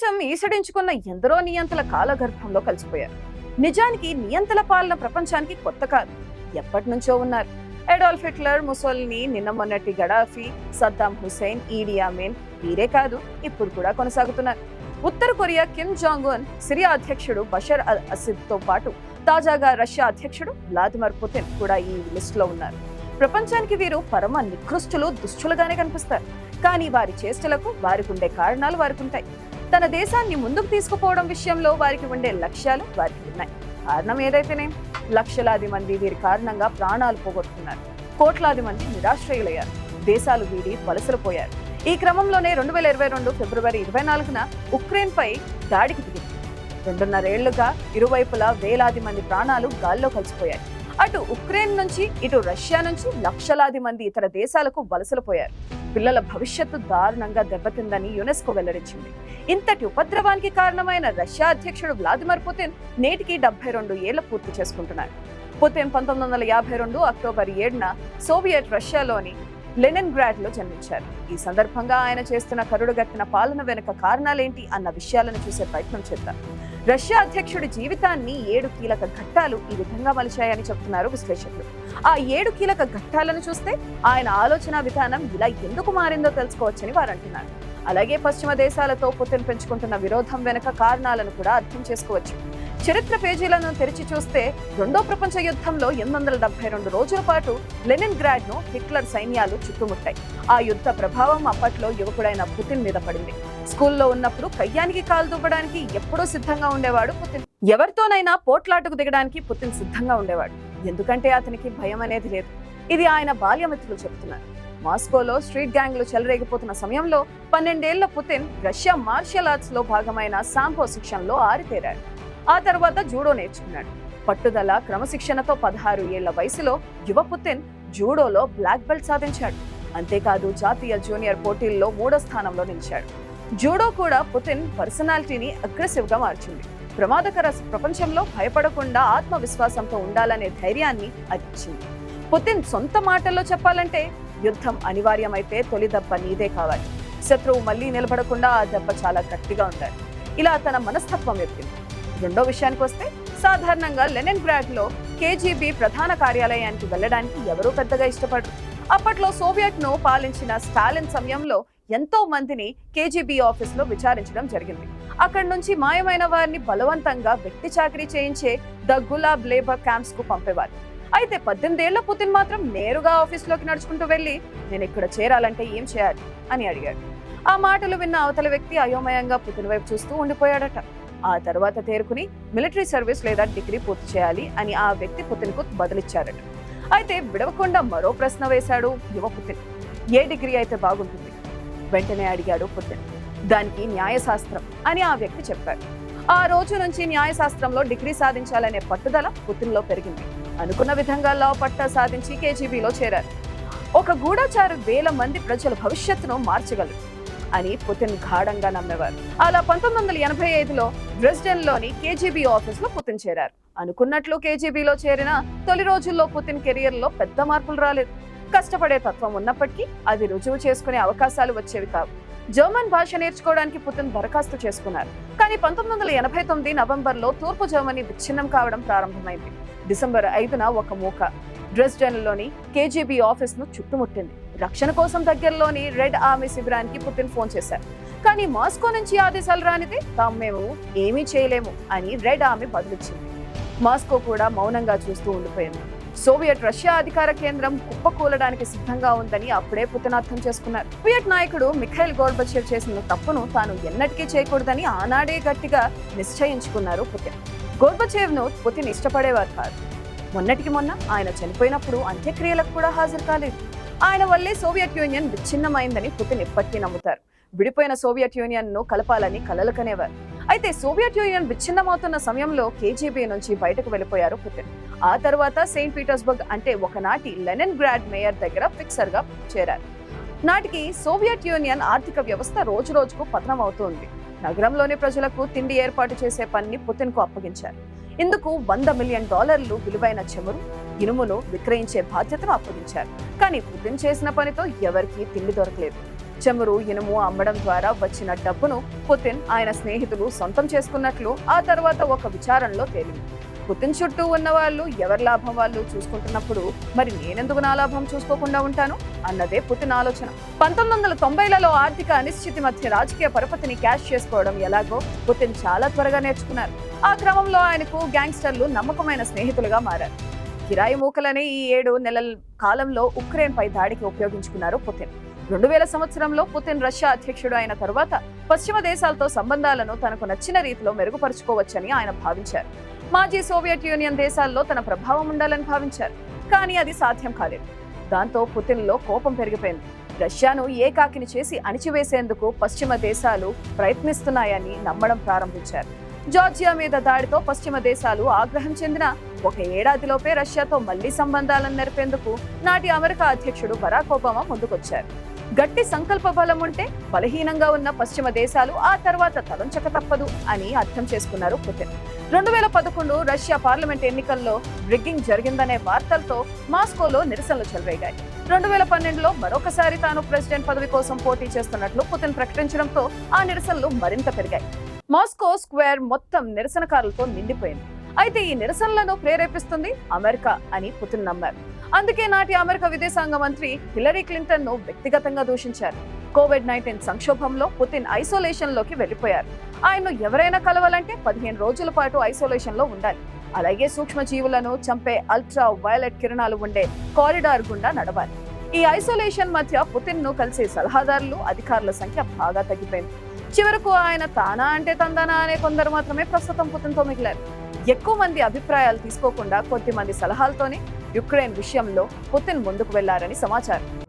ప్రపంచం ఈసడించుకున్న ఎందరో నియంతల కాలగర్భంలో కలిసిపోయారు. నిజానికి నియంతల పాలన ప్రపంచానికి కొత్త కాదు. ఎప్పటి నుంచో ఉన్నారు. అడాల్ఫ్ హిట్లర్ ముసోల్ని నిన్న మొన్నటి గడాఫీ సద్దాం హుసేన్ ఈడీ వీరే కాదు ఇప్పుడు కూడా కొనసాగుతున్నారు. ఉత్తర Korea Kim Jong Un Syria అధ్యక్షుడు బషర్ అల్ అసిద్తో పాటు తాజాగా రష్యా అధ్యక్షుడు వ్లాదిమిర్ పుతిన్ కూడా ఈ లిస్ట్లో ఉన్నారు. ప్రపంచానికి వీరు పరమ నికృష్టులు దుష్టులుగానే కనిపిస్తారు. కానీ వారి చేష్టలకు వారికి ఉండే కారణాలు వారికి ఉంటాయి తన దేశాన్ని ముందుకు తీసుకుపోవడం విషయంలో వారికి ఉండే లక్ష్యాలు వారికి ఉన్నాయి. కారణం ఏదైతేనే లక్షలాది మంది వీరి కారణంగా ప్రాణాలు పోగొట్టుకున్నారు. కోట్లాది మంది నిరాశ్రయులయ్యారు. దేశాలు వీడి వలసలు పోయారు. ఈ క్రమంలోనే రెండు వేల ఇరవై రెండు ఫిబ్రవరి ఇరవై నాలుగున ఉక్రెయిన్ పై దాడికి దిగింది. రెండున్నరేళ్ళుగా ఇరువైపులా వేలాది మంది ప్రాణాలు గాల్లో కలిసిపోయాయి. అటు ఉక్రెయిన్ నుంచి ఇటు రష్యా నుంచి లక్షలాది మంది ఇతర దేశాలకు వలసలు పోయారు. పిల్లల భవిష్యత్తు దారుణంగా దెబ్బతిందని యునెస్కో వెల్లడించింది. ఇంతటి ఉపద్రవానికి కారణమైన రష్యా అధ్యక్షుడు వ్లాదిమిర్ పుతిన్ నేటికి డెబ్బై రెండు ఏళ్ళ పూర్తి చేసుకుంటున్నారు. పుతిన్ పంతొమ్మిది వందల యాభై రెండు అక్టోబర్ ఏడున సోవియట్ రష్యాలోని లెనిన్ గ్రాడ్లో జన్మించారు. ఈ సందర్భంగా ఆయన చేస్తున్న కరుడుగట్టిన పాలన వెనుక కారణాలేంటి అన్న విషయాలను చూసే ప్రయత్నం చేద్దాం. రష్యా అధ్యక్షుడి జీవితాన్ని ఏడు కీలక ఘట్టాలు ఈ విధంగా మలిచాయని చెప్తున్నారు విశ్లేషకులు. ఆ ఏడు కీలక ఘట్టాలను చూస్తే ఆయన ఆలోచన విధానం ఇలా ఎందుకు మారిందో తెలుసుకోవచ్చని వారు అంటున్నారు. అలాగే పశ్చిమ దేశాలతో పుతిన్ పెంచుకుంటున్న విరోధం వెనుక కారణాలను కూడా అర్థం చేసుకోవచ్చు. చరిత్ర పేజీలను తెరిచి చూస్తే రెండో ప్రపంచ యుద్ధంలో ఎనిమిది వందల డెబ్బై రెండు రోజుల పాటు లెనిన్ గ్రాడ్ను హిట్లర్ సైన్యాలు చుట్టుముట్టాయి. ఆ యుద్ధ ప్రభావం అప్పట్లో యువకుడైన పుతిన్ మీద పడింది. స్కూల్లో ఉన్నప్పుడు కయ్యానికి కాలు దువ్వడానికి ఎప్పుడూ సిద్ధంగా ఉండేవాడు పుతిన్. ఎవరితోనైనా పోట్లాటకు దిగడానికి పుతిన్ సిద్ధంగా ఉండేవాడు. ఎందుకంటే అతనికి భయం అనేది లేదు. ఇది ఆయన బాల్యమిత్రులు చెబుతున్నారు. మాస్కోలో స్ట్రీట్ గ్యాంగ్లు చెలరేగిపోతున్న సమయంలో పన్నెండేళ్ళ పుతిన్ రష్యా మార్షల్ ఆర్ట్స్లో భాగమైన సాంపో శిక్షణలో ఆరితేరాడు. ఆ తర్వాత జూడో నేర్చుకున్నాడు. పట్టుదల క్రమశిక్షణతో పదహారు ఏళ్ళ వయసులో యువ పుతిన్ జూడోలో బ్లాక్ బెల్ట్ సాధించాడు. అంతేకాదు జాతీయ జూనియర్ పోటీల్లో మూడో స్థానంలో నిలిచాడు. జూడో కూడా పుతిన్ పర్సనాలిటీని అగ్రెసివ్గా మార్చింది. ప్రమాదకర ప్రపంచంలో భయపడకుండా ఆత్మవిశ్వాసంతో ఉండాలనే ధైర్యాన్ని అచ్చింది పుతిన్ సొంత మాటల్లో చెప్పాలంటే యుద్ధం అనివార్యమైతే తొలి దెబ్బ నీదే కావాలి. శత్రువు మళ్ళీ నిలబడకుండా ఆ దెబ్బ చాలా గట్టిగా ఉండాలి. ఇలా తన మనస్తత్వం ఎత్తింది. రెండో విషయానికి వస్తే సాధారణంగా లెనిన్ గ్రాడ్లో కేజీబీ ప్రధాన కార్యాలయానికి వెళ్ళడానికి ఎవరూ పెద్దగా ఇష్టపడరు. అప్పట్లో సోవియట్ను పాలించిన స్టాలిన్ సమయంలో ఎంతో మందిని కేజీబీ ఆఫీస్లో విచారించడం జరిగింది. అక్కడి నుంచి మాయమైన వారిని బలవంతంగా వ్యక్తి చాకరీ చేయించే ద గులాబ్ లేబర్ క్యాంప్స్కు పంపేవారు. అయితే పద్దెనిమిదేళ్ళ పుతిన్ మాత్రం నేరుగా ఆఫీస్లోకి నడుచుకుంటూ వెళ్ళి నేను ఇక్కడ చేరాలంటే ఏం చేయాలి? అని అడిగాడు. ఆ మాటలు విన్న అవతల వ్యక్తి అయోమయంగా పుతిన్ వైపు చూస్తూ ఉండిపోయాడట. ఆ తర్వాత తేరుకుని మిలిటరీ సర్వీస్ లేదా డిగ్రీ పూర్తి చేయాలి అని ఆ వ్యక్తి పుతిన్కు బదులిచ్చారట. అయితే విడవకుండా మరో ప్రశ్న వేశాడు యువ పుతిన్. ఏ డిగ్రీ అయితే బాగుంటుంది? వెంటనే అడిగాడు పుతిన్. దానికి న్యాయశాస్త్రం అని ఆ వ్యక్తి చెప్పారు. ఆ రోజు నుంచి న్యాయశాస్త్రంలో డిగ్రీ సాధించాలనే పట్టుదల పుతిన్లో పెరిగింది. అనుకున్న విధంగా లా పట్టా సాధించి కేజీబీలో చేరారు. ఒక గూఢచారు వేల మంది ప్రజల భవిష్యత్తును మార్చగలరు. అని పుతిన్ గాఢంగా నమ్మేవారు. అలా పంతొమ్మిది వందల ఎనభై ఐదులో డ్రెస్డెన్లోని కేజీబీ ఆఫీస్లో పుతిన్ చేరారు. అనుకున్నట్లు కేజీబీలో చేరిన తొలి రోజుల్లో పుతిన్ కెరియర్లో పెద్ద మార్పులు రాలేదు. కష్టపడే తత్వం ఉన్నప్పటికీ అది రుజువు చేసుకునే అవకాశాలు వచ్చేవి కావు. జర్మన్ భాష నేర్చుకోవడానికి పుతిన్ దరఖాస్తు చేసుకున్నారు. కానీ పంతొమ్మిది వందల ఎనభై తొమ్మిది నవంబర్లో తూర్పు జర్మనీ విచ్ఛిన్నం కావడం ప్రారంభమైంది. డిసెంబర్ ఐదున ఒక మూక డ్రెస్డెన్లోని కేజీబీ ఆఫీస్ను చుట్టుముట్టింది. రక్షణ కోసం దగ్గరలోని రెడ్ ఆర్మీ శిబిరానికి పుతిన్ ఫోన్ చేశారు. కానీ మాస్కో నుంచి ఆదేశాలు రానిదే తాము మేము ఏమీ చేయలేము అని రెడ్ ఆర్మీ బదులిచ్చింది. మాస్కో కూడా మౌనంగా చూస్తూ ఉండిపోయింది. సోవియట్ రష్యా అధికార కేంద్రం కుప్పకూలడానికి సిద్ధంగా ఉందని అప్పుడే పుతిన్ అర్థం చేసుకున్నారు. సోవియట్ నాయకుడు మిఖైల్ గోర్బచేవ్ చేసిన తప్పును తాను ఎన్నటికీ చేయకూడదని ఆనాడే గట్టిగా నిశ్చయించుకున్నారు పుతిన్. గోర్బచేవ్ను పుతిన్ ఇష్టపడేవారు కాదు. మొన్నటికి మొన్న ఆయన చనిపోయినప్పుడు అంత్యక్రియలకు కూడా హాజరు కాలేదు. ఆయన వల్లే సోవియట్ యూనియన్ విచ్ఛిన్నమైందని పుతిన్ ఇప్పటికీ నమ్ముతారు. విడిపోయిన సోవియట్ యూనియన్ను కలపాలని కలలు కనేవారు అయితే సోవియట్ యూనియన్ విచ్ఛిన్నమవుతున్న సమయంలో కేజీబీ నుంచి బయటకు వెళ్ళిపోయారు పుతిన్. ఆ తర్వాత సెయింట్ పీటర్స్బర్గ్ అంటే ఒకనాటి లెనిన్ గ్రాడ్ మేయర్ దగ్గర ఫిక్సర్గా చేరారు. నాటికి సోవియట్ యూనియన్ ఆర్థిక వ్యవస్థ రోజు రోజుకు పతనం అవుతోంది నగరంలోని ప్రజలకు తిండి ఏర్పాటు చేసే పనిని పుతిన్కు అప్పగించారు. ఇందుకు వంద మిలియన్ డాలర్లు విలువైన చెమురు ఇనుమును విక్రయించే బాధ్యతను అప్పగించారు. కానీ పుతిన్ చేసిన పనితో ఎవరికీ తిండి దొరకలేదు. చమురు ఇనుము అమ్మడం ద్వారా వచ్చిన డబ్బును పుతిన్ ఆయన స్నేహితులు సొంతం చేసుకున్నట్లు ఆ తర్వాత ఒక విచారణలో తేలింది. పుతిన్ చుట్టూ ఉన్న వాళ్ళు ఎవరి లాభం వాళ్ళు చూసుకుంటున్నప్పుడు మరి నేనెందుకు నా లాభం చూసుకోకుండా ఉంటాను అన్నదే పుతిన్ ఆలోచన. పంతొమ్మిది వందల తొంభైలలో ఆర్థిక అనిశ్చితి మధ్య రాజకీయ పరపతిని క్యాష్ చేసుకోవడం ఎలాగో పుతిన్ చాలా త్వరగా నేర్చుకున్నారు. ఆ క్రమంలో ఆయనకు గ్యాంగ్స్టర్లు నమ్మకమైన స్నేహితులుగా మారారు. కిరాయి మూకలనే ఈ ఏడు నెలల కాలంలో ఉక్రెయిన్ పై దాడికి ఉపయోగించుకున్నారు పుతిన్. రెండు వేల సంవత్సరంలో పుతిన్ రష్యా అధ్యక్షుడు అయిన తరువాత పశ్చిమ దేశాలతో సంబంధాలను తనకు నచ్చిన రీతిలో మెరుగుపరుచుకోవచ్చని ఆయన భావించారు. మాజీ సోవియట్ యూనియన్ దేశాల్లో తన ప్రభావం ఉండాలని భావించారు. కానీ అది సాధ్యం కాలేదు. దాంతో పుతిన్లో కోపం పెరిగిపోయింది. రష్యాను ఏకాకిని చేసి అణిచివేసేందుకు పశ్చిమ దేశాలు ప్రయత్నిస్తున్నాయని నమ్మడం ప్రారంభించారు. జార్జియా మీద దాడితో పశ్చిమ దేశాలు ఆగ్రహం చెందిన ఒక ఏడాదిలోపే రష్యాతో మళ్ళీ సంబంధాలను నెరపేందుకు నాటి అమెరికా అధ్యక్షుడు బరాక్ ఒబామా ముందుకొచ్చారు. గట్టి సంకల్ప బలం ఉంటే బలహీనంగా ఉన్న పశ్చిమ దేశాలు ఆ తర్వాత తలంచక తప్పదు అని అర్థం చేసుకున్నారు పుతిన్. రెండు వేల పదకొండు రష్యా పార్లమెంట్ ఎన్నికల్లో రిగ్గింగ్ జరిగిందనే వార్తలతో మాస్కోలో నిరసనలు చెలరేగాయి. రెండు వేల పన్నెండులో మరొకసారి తాను ప్రెసిడెంట్ పదవి కోసం పోటీ చేస్తున్నట్లు పుతిన్ ప్రకటించడంతో ఆ నిరసనలు మరింత పెరిగాయి. మాస్కో స్క్వేర్ మొత్తం నిరసనకారులతో నిండిపోయింది. అయితే ఈ నిరసనలను ప్రేరేపిస్తుంది అమెరికా అని పుతిన్ నమ్మారు. అందుకే నాటి అమెరికా విదేశాంగ మంత్రి హిలరీ క్లింటన్ను వ్యక్తిగతంగా దూషించారు. కోవిడ్ నైన్టీన్ సంక్షోభంలో పుతిన్ ఐసోలేషన్లోకి వెళ్ళిపోయారు ఆయన్ను ఎవరైనా కలవాలంటే పదిహేను రోజుల పాటు ఐసోలేషన్లో ఉండాలి. అలాగే సూక్ష్మ జీవులను చంపే అల్ట్రా వైలెట్ కిరణాలు ఉండే కారిడార్ గుండా నడవాలి. ఈ ఐసోలేషన్ మధ్య పుతిన్ను కలిసే సలహాదారులు అధికారుల సంఖ్య బాగా తగ్గిపోయింది. చివరకు ఆయన తానా అంటే తందానా అనే కొందరు మాత్రమే ప్రస్తుతం పుతిన్తో మిగిలారు. ఎక్కువ మంది అభిప్రాయాలు తీసుకోకుండా కొద్ది మంది సలహాలతోనే యుక్రెయిన్ విషయంలో పుతిన్ ముందుకు వెళ్ళారని సమాచారం.